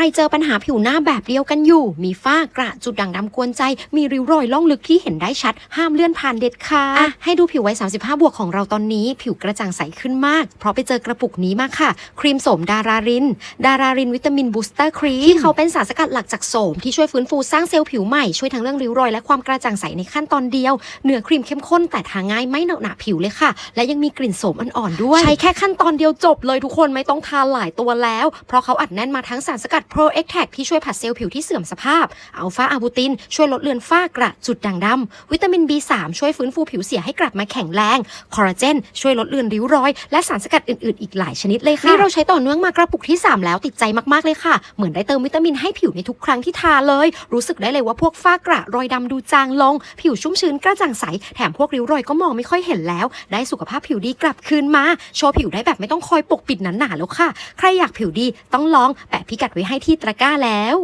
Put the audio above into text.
รเจอปัญหาผิวหน้าแบบเดียวกันอยู่ มีฝ้ากระจุดด่างดำกวนใจ มีริ้วรอยล่องลึกที่เห็นได้ชัด ห้ามเลื่อนผ่านเด็ดขาดอะให้ดูผิวไว้35 บวกของเราตอนนี้ ผิวกระจ่างใสขึ้นมาก เพราะไปเจอกระปุกนี้มาค่ะ ครีมโสมดาราริน ดารารินวิตามินบูสเตอร์ครีม ที่เขาเป็นสารสกัดหลักจากโสม ที่ช่วยฟื้นฟูสร้างเซลล์ผิวใหม่ ช่วยทั้งเรื่องริ้วรอยและความกระจ่างใสในขั้นตอนเดียว เนื้อครีมเข้มข้นแต่ทาง่ายไม่เหนอะหนะผิวเลยค่ะ และยังมีกลิ่นโสมอ่อนๆด้วย ใช้แค่ขั้นตอนเดียวจบเลยทุกคนไม่ต้องทาหลายตัวแล้ว เพราะเขาอัดแน่นมาทั้งสารสกัด Pro e x t a c ที่ช่วยผัดเซลล์ผิวที่เสื่อมสภาพอัลฟาอาบูติน ช่วยลดเลือนฝ้ากระจุดด่างดำวิตามิน B3 ช่วยฟื้นฟูผิวเสียให้กลับมาแข็งแรงคอลลาเจนช่วยลดเลือนริ้วรอย และสารสกัดอื่นๆ อีกหลายชนิดเลยค่ะนี่เราใช้ต่อเนื่องมากระปุกที่ 3 แล้วติดใจมากๆเลยค่ะ เหมือนได้เติมวิตามินให้ผิวในทุกครั้งที่ทาเลย รู้สึกได้เลยว่าพวกฝ้ากระรอยดำดูจางลง ผิวชุ่มชื้นกระจ่างใสแถมพวกริ้วรอยก็มองไม่ค่อยเห็นแล้ว ได้สุขภาพผิวดีกลับคืนมาโชว์ผิวได้แบบไม่ต้องคอยปกปิดหนาๆแล้วค่ะ ใครอยากผิวดีต้องลองแปะพิกัดไว้ให้ที่ตะกร้าแล้ว